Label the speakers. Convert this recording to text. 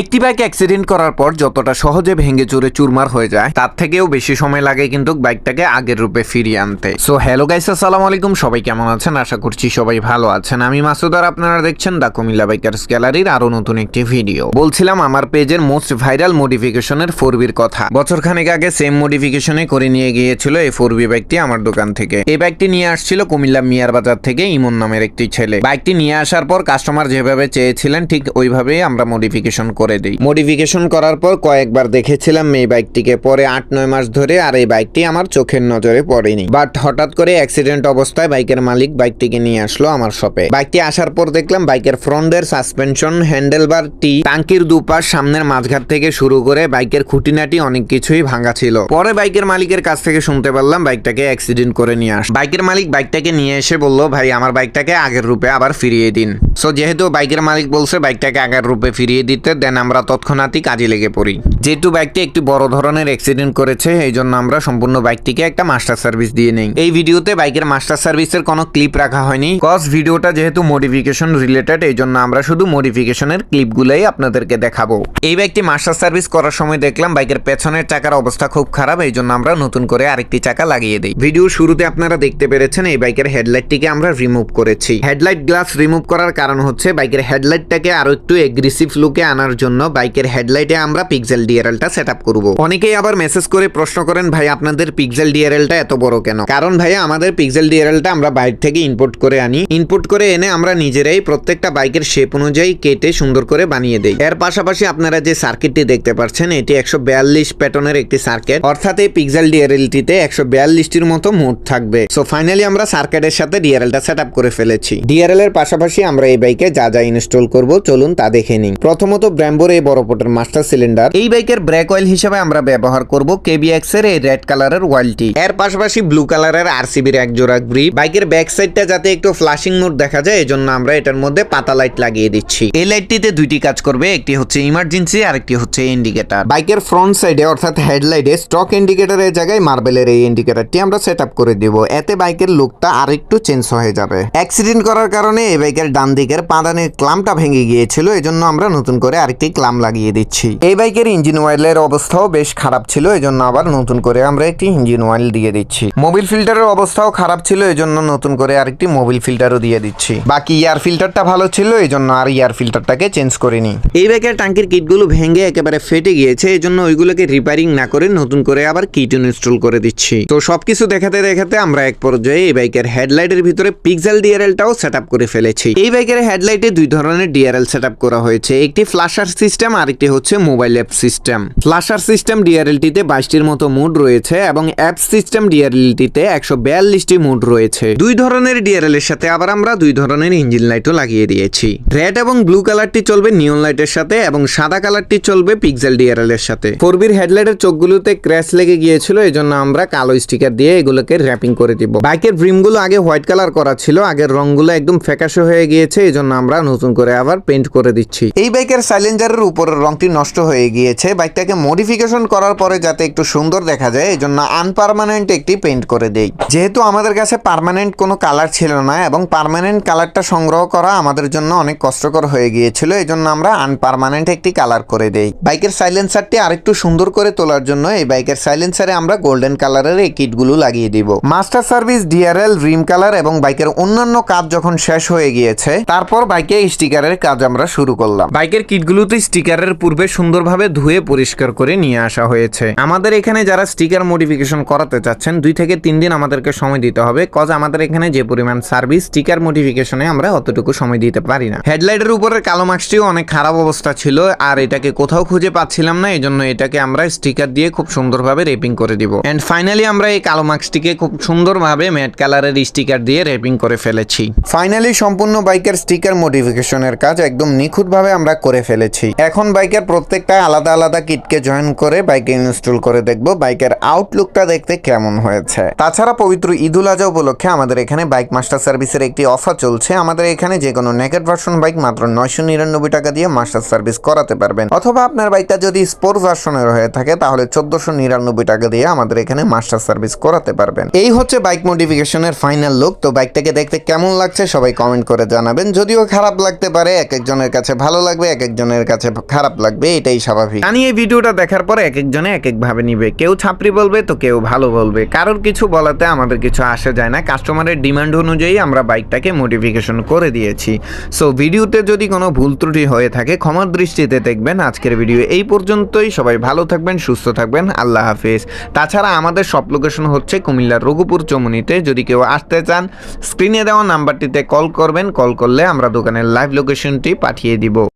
Speaker 1: একটি bike accident করার পর যতটা সহজে ভেঙে চুরে চুরমার হয়ে যায়, তার থেকেও বেশি সময় লাগে কিন্তু বাইকটাকে আগের রূপে ফিরিয়ে আনতে। সো হ্যালো গাইস আসসালামু আলাইকুম। সবাই কেমন আছেন? আশা করছি সবাই ভালো আছেন। আমি মাসুদ আর আপনারা দেখছেন দা কুমিল্লা বাইকার্স গ্যালারির আরও নতুন একটি ভিডিও বলছিলাম আমার পেজের মোস্ট ভাইরাল মডিফিকেশনের ফোর বির কথা। বছর খানেক আগে সেম মডিফিকেশনে করে নিয়ে গিয়েছিল এই ফোর বি বাইকটি আমার দোকান থেকে। এই বাইকটি নিয়ে আসছিল কুমিল্লা মিয়ার বাজার থেকে ইমন নামের একটি ছেলে। বাইকটি নিয়ে আসার পর কাস্টমার যেভাবে চেয়েছিলেন, ঠিক ওইভাবেই আমরা মডিফিকেশন করে দিই। মডিফিকেশন করার পর কয়েকবার দেখেছিলাম এই বাইকটিকে। পরে আট, নয় মাস ধরে আর এই বাইকটি আমার চোখের নজরে পড়েনি। বাট হঠাৎ করে অ্যাক্সিডেন্ট অবস্থায় বাইকের মালিক বাইকটিকে নিয়ে আসলো আমার শপে বাইকটি আসার পর দেখলাম বাইকের ফ্রন্টের সাসপেনশন হ্যান্ডেলবার টি টাঙ্কির দুপাশ, সামনের মাঝঘাট থেকে শুরু করে বাইকের খুঁটিনাটি অনেক কিছুই ভাঙা ছিল। পরে বাইকের মালিকের কাছ থেকে শুনতে পারলাম বাইকটাকে অ্যাক্সিডেন্ট করে নিয়ে আস বাইকের মালিক বাইকটাকে নিয়ে এসে বলল, ভাই, আমার বাইকটাকে আগের রূপে আবার ফিরিয়ে দিন। সো যেহেতু বাইকের মালিক বলছে বাইকটাকে আগের রূপে ফিরিয়ে দিতে দেন আমরা তৎক্ষণাৎই কাজে লেগে পড়ি। যেহেতু বাইকটি একটি বড় ধরনের অ্যাক্সিডেন্ট করেছে, এই জন্য আমরা সম্পূর্ণ বাইকটিকে একটা মাস্টার সার্ভিস দিয়ে নেই। এই ভিডিওতে বাইকের মাস্টার সার্ভিসের কোনো ক্লিপ রাখা হয়নি। কজ ভিডিওটা যেহেতু মডিফিকেশন রিলেটেড এই জন্য আমরা শুধু মডিফিকেশনের ক্লিপগুলোই আপনাদেরকে দেখাবো। এই বাইকটি মাস্টার সার্ভিস করার সময় দেখলাম বাইকের পেছনের চাকার অবস্থা খুব খারাপ, এই জন্য আমরা নতুন করে আরেকটি চাকা লাগিয়ে দিই। ভিডিওর শুরুতে আপনারা দেখতে পেরেছেন, এই বাইকের হেডলাইটটিকে আমরা রিমুভ করেছি। হেডলাইট গ্লাস রিমুভ করার কারণ হচ্ছে, বাইকের হেডলাইটটাকে আরও একটু এগ্রেসিভ লুকে আনার জন্য বাইকের হেডলাইটে আমরা পিক্সেল ডিআরএলটা সেট আপ করব। অনেকেই আবার মেসেজ করে প্রশ্ন করেন, ভাই, আপনাদের পিক্সেল ডিআরএলটা এত বড় কেন? কারণ ভাইয়া, আমাদের পিক্সেল ডিআরএলটা আমরা বাইরে থেকে ইনপুট করে আনি। ইনপুট করে এনে আমরা নিজেরাই প্রত্যেকটা বাইকের শেপ অনুযায়ী কেটে সুন্দর করে বানিয়ে দেই। এর পাশাপাশি আপনারা যে সার্কিটটি দেখতে পাচ্ছেন, এটি একশো বিয়াল্লিশ প্যাটনের একটি সার্কিট অর্থাৎ এই পিক্সেল ডিআরএলটিতে একশো বিয়াল্লিশটির মতো মোড থাকবে। সো ফাইনালি আমরা সার্কিটের সাথে ডিআরএলটা সেট আপ করে ফেলেছি। ডিআরএল এর পাশাপাশি আমরা এই বাইকে যা যা ইনস্টল করব, চলুন তা দেখে নিই। প্রথমত ব্র্যাম্বোর এই বড় পটের মাস্টার সিলিন্ডার। এই বাইকের ব্রেক অয়েল হিসেবে আমরা ব্যবহার করব কেবিএক্স এর এই রেড কালারের অয়েলটি এর পাশাপাশি ব্লু কালারের আরসিবির এক জোড়া গ্রিপ বাইকের ব্যাক সাইডটা যাতে একটু ফ্লাশিং মোড দেখা যায় এজন্য আমরা এটার মধ্যে পাতা লাইট লাগিয়ে দিচ্ছি। এই লাইটটিতে দুইটি কাজ করবে একটি হচ্ছে ইমার্জেন্সি আর একটি হচ্ছে ইন্ডিকেটর বাইকের ফ্রন্ট সাইডে অর্থাৎ হেডলাইটে স্টক ইন্ডিকেটরের জায়গায় মার্বেলের এই ইন্ডিকেটরটি আমরা সেট আপ করে দিব। এতে বাইকের লুকটা আরেকটু চেঞ্জ হয়ে যাবে। অ্যাক্সিডেন্ট করার কারণে এই বাইকের ডান দিকের পাদানের ক্লামটা ভেঙে গিয়েছিল এজন্য আমরা নতুন করে আরেকটি ক্লাম লাগিয়ে দিচ্ছি। এই বাইকের ইঞ্জিন অয়েলের অবস্থাও বেশ খারাপ ছিল, এজন্য আবার নতুন করে আমরা একটি ইঞ্জিন অয়েল দিয়ে দিচ্ছি। মোবিল ফিল্টারের অবস্থাও খারাপ ছিল, এজন্য নতুন করে আরেকটি মোবিল ফিল্টারও দিয়ে দিচ্ছি। বাকি এয়ার ফিল্টারটা ভালো ছিল, এজন্য আর এয়ার ফিল্টারটাকে চেঞ্জ করিনি। এই বাইকের টাঙ্কির কিটগুলো ভেঙে একেবারে ফেটে গিয়েছে, এজন্য ওইগুলোকে রিপেয়ারিং না করে নতুন করে আবার কিট ইনস্টল করে দিচ্ছি। তো সবকিছু দেখাতে দেখাতে আমরা এক পর্যায়ে এই বাইকের হেডলাইটের ভিতরে পিক্সেল ডিআরএলটাও সেট করে ফেলেছি। এই বাইকের হেডলাইটে দুই ধরনের ডিআরএল সেট করা হয়েছে, একটি ফ্ল্যাশার সিস্টেম আর একটি হচ্ছে mobile app system flasher system ডিআরএলটিতে বাইশটির মতো মুড রয়েছে এবং অ্যাপ সিস্টেম ডিআরএলটিতে একশো বিয়াল্লিশটি মুড রয়েছে। দুই ধরনের ডিআরএল এর সাথে আবার আমরা দুই ধরনের ইঞ্জিন লাইটও লাগিয়ে দিয়েছি। রেড এবং ব্লু কালারটি চলবে নিয়ন লাইটের সাথে এবং সাদা কালারটি চলবে পিক্সেল ডিআরএল এর সাথে। ফোরবির হেডলাইটের চোখগুলোতে ক্র্যাশ লেগে গিয়েছিল এই জন্য আমরা কালো স্টিকার দিয়ে এগুলোকে র্যাপিং করে দিব। বাইকের ব্রিমগুলো আগে হোয়াইট কালার করা ছিল, আগের রংগুলো একদম ফ্যাকাশে হয়ে গিয়েছে এই জন্য আমরা নতুন করে আবার পেন্ট করে দিচ্ছি। এই বাইকের সাইলেন্সারের উপরের রংটি নষ্ট হয়ে গিয়েছে। বাইকটাকে মডিফিকেশন করার পরে যাতে একটু সুন্দর দেখা যায় এই জন্য আনপারমানেন্ট একটি পেন্ট করে দেই। যেহেতু আমাদের কাছে পার্মানেন্ট কোনো কালার ছিল না এবং পারমানেন্ট কালারটা সংগ্রহ করা আমাদের জন্য অনেক কষ্টকর হয়ে গিয়েছিল এই জন্য আমরা আনপারমানেন্ট একটি কালার করে দেই। বাইকের সাইলেন্সারটি আরেকটু সুন্দর করে তোলার জন্য এই বাইকের সাইলেন্সারে আমরা গোল্ডেন কালারের এই কিটগুলো লাগিয়ে দিব। Master service DRL rim colour এবং বাইকের অন্যান্য কাজ যখন শেষ হয়ে গিয়েছে, তারপর বাইকে স্টিকারের কাজ আমরা শুরু করলাম। বাইকের কিটগুলোতে স্টিকারের পূর্বে সুন্দরভাবে ধুয়ে পরিষ্কার করে নিয়ে আসা হয়েছে। আমাদের এখানে যারা স্টিকার মডিফিকেশন করাতে চাচ্ছেন, দুই থেকে তিন দিন আমাদেরকে সময় দিতে হবে, কজ আমাদের এখানে যে পরিমাণ সার্ভিস, স্টিকার মডিফিকেশনে আমরা অতটুকু সময় দিতে পারি না। হেডলাইটের উপরের কালো মার্কসটিও অনেক খারাপ অবস্থা ছিল, আর এটাকে কোথাও খুঁজে পাচ্ছিলাম না এই জন্য এটাকে আমরা স্টিকার দিয়ে খুব সুন্দরভাবে রেপিং করে দিব। এন্ড ফাইনালি আমরা এই কালো মার্কসটিকে খুব সুন্দরভাবে ম্যাট কালারের স্টিকার দিয়ে রেপিং করে ফেলেছি। ফাইনালি সম্পূর্ণ বাইকের স্টিকার মডিফিকেশনের কাজ একদম নিখুঁতভাবে আমরা করে ফেলেছি। এখন বাইকের প্রত্যেকটা আলাদা আলাদা কিটকে জয়েন করে বাইকে ইনস্টল করে দেখব বাইকের আউটলুকটা দেখতে কেমন হয়েছে। তাছাড়া পবিত্র ঈদুল আজহা উপলক্ষে আমাদের এখানে বাইক মাস্টার সার্ভিসের একটি অফার চলছে। আমাদের এখানে যে কোনো নেকেট ভার্সন বাইক মাত্র নয়শো নিরানব্বই টাকা দিয়ে মাস্টার সার্ভিস করাতে পারবেন। অথবা আপনার বাইকটা যদি স্পোর্ট ভার্সনের হয়ে থাকে, তাহলে চোদ্দশো নিরানব্বই টাকা দিয়ে আমাদের এখানে মাস্টার সার্ভিস করাতে পারবেন। এই হচ্ছে বাইক মডিফিকেশনের ফাইনাল লুক তো বাইকটাকে দেখতে কেমন লাগছে সবাই কমেন্ট করে জানাবেন। যদিও খারাপ লাগতে পারে এক একজনের কাছে ভালো লাগবে এক একজনের একজনের কাছে খারাপ লাগবে, এটাই স্বাভাবিক। জানি এই ভিডিওটা দেখার পর এক একজনে এক এক ভাবে নিবে। কেউ ছাপরি বলবে তো কেউ ভালো বলবে। কারোর কিছু বলাতে আমাদের কিছু আসে যায় না। কাস্টমারের ডিমান্ড অনুযায়ী আমরা বাইকটাকে মডিফিকেশন করে দিয়েছি। সো ভিডিওতে যদি কোনো ভুল ত্রুটি হয়ে থাকে, ক্ষমার দৃষ্টিতে দেখবেন। আজকের ভিডিও এই পর্যন্তই। সবাই ভালো থাকবেন, সুস্থ থাকবেন। আল্লাহ হাফেজ। তাছাড়া আমাদের সব লোকেশন হচ্ছে কুমিল্লার রঘুপুর চমুনিতে। যদি কেউ আসতে চান স্ক্রিনে দেওয়া নাম্বারটিতে কল করবেন। কল করলে আমরা দোকানের লাইভ লোকেশনটি পাঠিয়ে দিব।